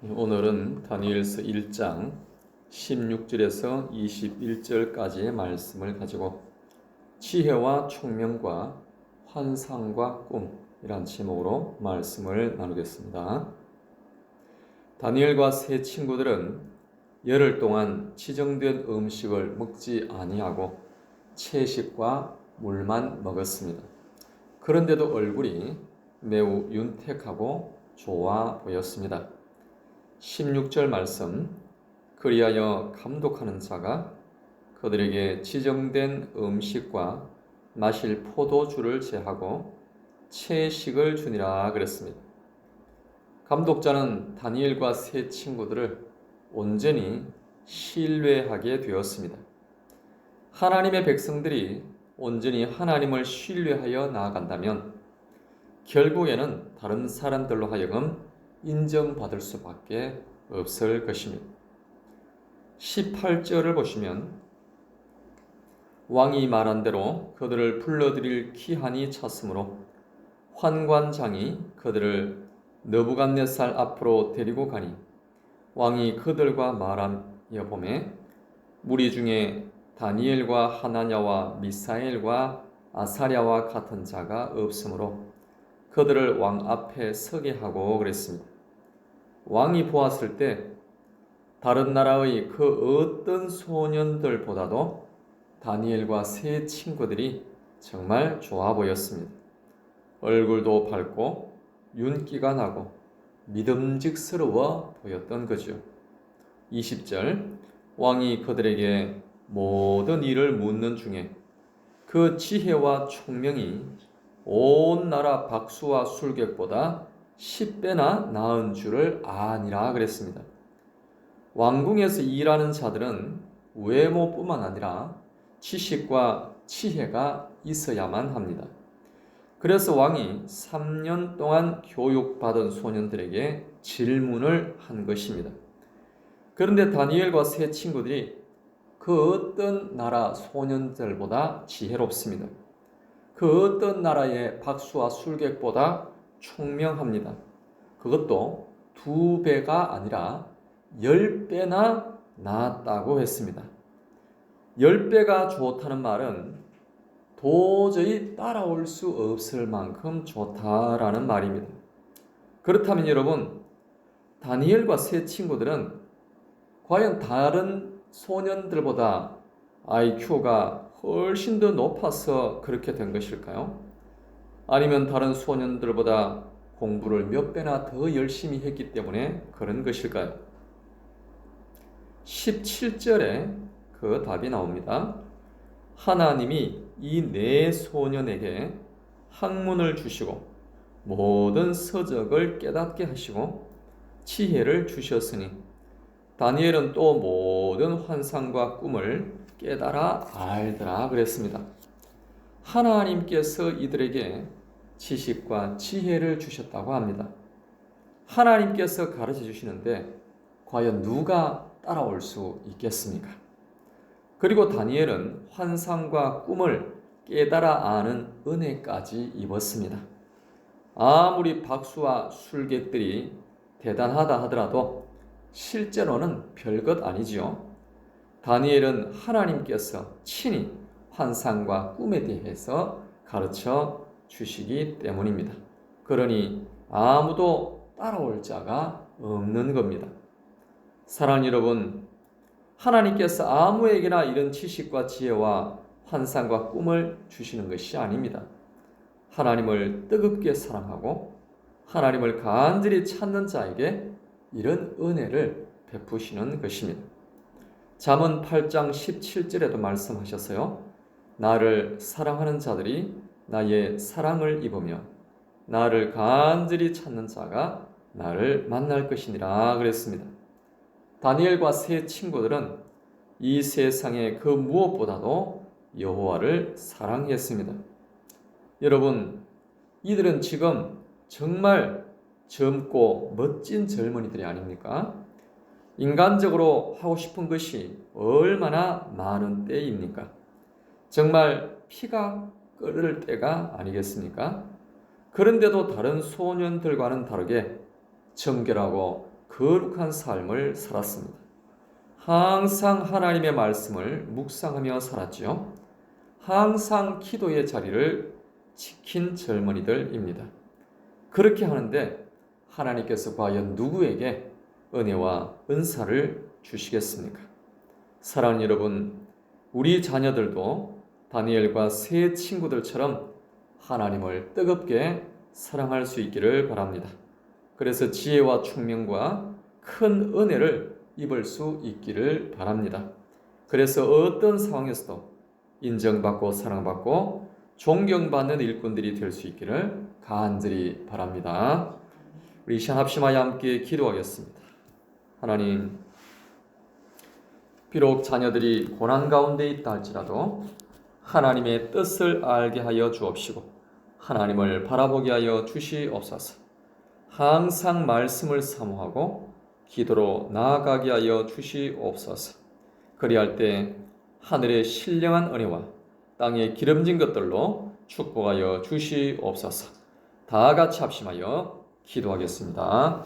오늘은 다니엘서 1장 16절에서 21절까지의 말씀을 가지고 지혜와 총명과 환상과 꿈이란 제목으로 말씀을 나누겠습니다. 다니엘과 세 친구들은 열흘 동안 지정된 음식을 먹지 아니하고 채식과 물만 먹었습니다. 그런데도 얼굴이 매우 윤택하고 좋아 보였습니다. 16절 말씀 그리하여 감독하는 자가 그들에게 지정된 음식과 마실 포도주를 제하고 채식을 주니라 그랬습니다. 감독자는 다니엘과 세 친구들을 온전히 신뢰하게 되었습니다. 하나님의 백성들이 온전히 하나님을 신뢰하여 나아간다면 결국에는 다른 사람들로 하여금 인정받을 수밖에 없을 것입니다. 18절을 보시면 왕이 말한 대로 그들을 불러들일 기한이 찼으므로 환관장이 그들을 너부갓네살 앞으로 데리고 가니 왕이 그들과 말하여 보매 무리 중에 다니엘과 하나냐와 미사엘과 아사랴와 같은 자가 없으므로 그들을 왕 앞에 서게 하고 그랬습니다. 왕이 보았을 때 다른 나라의 그 어떤 소년들보다도 다니엘과 세 친구들이 정말 좋아 보였습니다. 얼굴도 밝고 윤기가 나고 믿음직스러워 보였던 거죠. 20절 왕이 그들에게 모든 일을 묻는 중에 그 지혜와 총명이 온 나라 박수와 술객보다 10배나 나은 줄을 아니라 그랬습니다. 왕궁에서 일하는 자들은 외모뿐만 아니라 지식과 지혜가 있어야만 합니다. 그래서 왕이 3년 동안 교육받은 소년들에게 질문을 한 것입니다. 그런데 다니엘과 세 친구들이 그 어떤 나라 소년들보다 지혜롭습니다. 그 어떤 나라의 박수와 술객보다 총명합니다. 그것도 두 배가 아니라 열 배나 낫다고 했습니다. 열 배가 좋다는 말은 도저히 따라올 수 없을 만큼 좋다라는 말입니다. 그렇다면 여러분, 다니엘과 세 친구들은 과연 다른 소년들보다 IQ가 훨씬 더 높아서 그렇게 된 것일까요? 아니면 다른 소년들보다 공부를 몇 배나 더 열심히 했기 때문에 그런 것일까요? 17절에 그 답이 나옵니다. 하나님이 이 네 소년에게 학문을 주시고 모든 서적을 깨닫게 하시고 지혜를 주셨으니 다니엘은 또 모든 환상과 꿈을 깨달아 알더라 그랬습니다. 하나님께서 이들에게 지식과 지혜를 주셨다고 합니다. 하나님께서 가르쳐 주시는데 과연 누가 따라올 수 있겠습니까? 그리고 다니엘은 환상과 꿈을 깨달아 아는 은혜까지 입었습니다. 아무리 박수와 술객들이 대단하다 하더라도 실제로는 별것 아니지요. 다니엘은 하나님께서 친히 환상과 꿈에 대해서 가르쳐 주시기 때문입니다. 그러니 아무도 따라올 자가 없는 겁니다. 사랑 여러분, 하나님께서 아무에게나 이런 지식과 지혜와 환상과 꿈을 주시는 것이 아닙니다. 하나님을 뜨겁게 사랑하고 하나님을 간절히 찾는 자에게 이런 은혜를 베푸시는 것입니다. 잠언 8장 17절에도 말씀하셨어요. 나를 사랑하는 자들이 나의 사랑을 입으며 나를 간절히 찾는 자가 나를 만날 것이니라 그랬습니다. 다니엘과 세 친구들은 이 세상의 그 무엇보다도 여호와를 사랑했습니다. 여러분, 이들은 지금 정말 젊고 멋진 젊은이들이 아닙니까? 인간적으로 하고 싶은 것이 얼마나 많은 때입니까? 정말 피가 끓을 때가 아니겠습니까? 그런데도 다른 소년들과는 다르게 정결하고 거룩한 삶을 살았습니다. 항상 하나님의 말씀을 묵상하며 살았지요. 항상 기도의 자리를 지킨 젊은이들입니다. 그렇게 하는데 하나님께서 과연 누구에게 은혜와 은사를 주시겠습니까? 사랑하는 여러분, 우리 자녀들도 다니엘과 세 친구들처럼 하나님을 뜨겁게 사랑할 수 있기를 바랍니다. 그래서 지혜와 총명과 큰 은혜를 입을 수 있기를 바랍니다. 그래서 어떤 상황에서도 인정받고 사랑받고 존경받는 일꾼들이 될 수 있기를 간절히 바랍니다. 우리 합심하여 함께 기도하겠습니다. 하나님, 비록 자녀들이 고난 가운데 있다 할지라도 하나님의 뜻을 알게 하여 주옵시고 하나님을 바라보게 하여 주시옵소서. 항상 말씀을 사모하고 기도로 나아가게 하여 주시옵소서. 그리할 때 하늘의 신령한 은혜와 땅의 기름진 것들로 축복하여 주시옵소서. 다 같이 합심하여 기도하겠습니다.